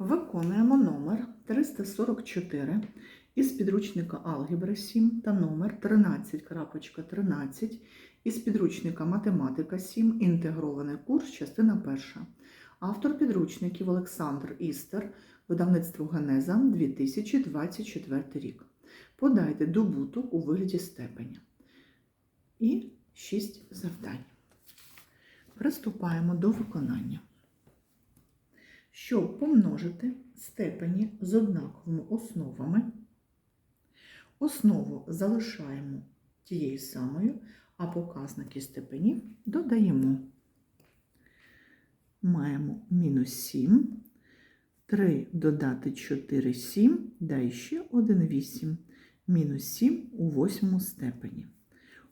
Виконуємо номер 344 із підручника Алгебра 7 та номер 13.13 із підручника Математика 7. Інтегрований курс, частина перша. Автор підручників Олександр Істер, видавництво Генеза 2024 рік. Подайте добуток у вигляді степеня. І 6 завдань. Приступаємо до виконання. Щоб помножити степені з однаковими основами, основу залишаємо тією самою, а показники степенів додаємо. Маємо мінус 7, 3 додати 4 7, дай ще 1 8, мінус 7 у восьмому степені.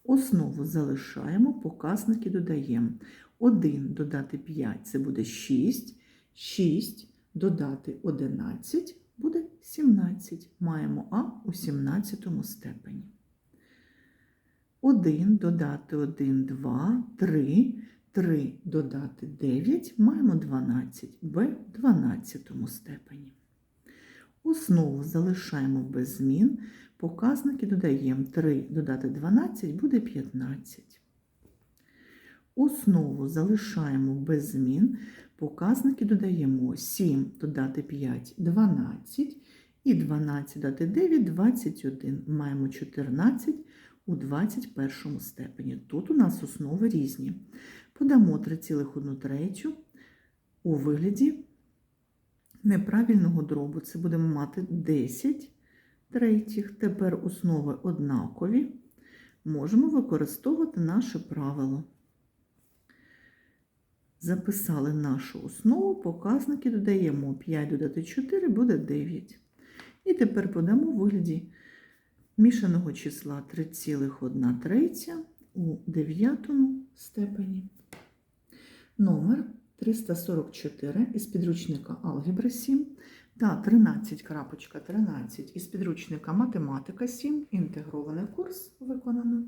Основу залишаємо, показники додаємо. 1 додати 5 це буде 6. 6 додати 11 буде 17. Маємо А у 17 степені. 1 додати 1, 2, 3. 3 додати 9 маємо 12. Б в 12 степені. Основу залишаємо без змін. Показники додаємо 3 додати 12 буде 15. Основу залишаємо без змін. Показники додаємо 7 додати 5 12 і 12 додати 9 21. Маємо 14 у 21 степені. Тут у нас основи різні. Подамо 3,1 третю у вигляді неправильного дробу. Це будемо мати 10 третіх. Тепер основи однакові. Можемо використовувати наше правило. Записали нашу основу, показники додаємо 5 додати 4 буде 9. І тепер подамо у вигляді мішаного числа 3,1 третя у 9 степені. Номер 344 із підручника Алгебра 7 та 13.13 із підручника Математика 7. Інтегрований курс виконано.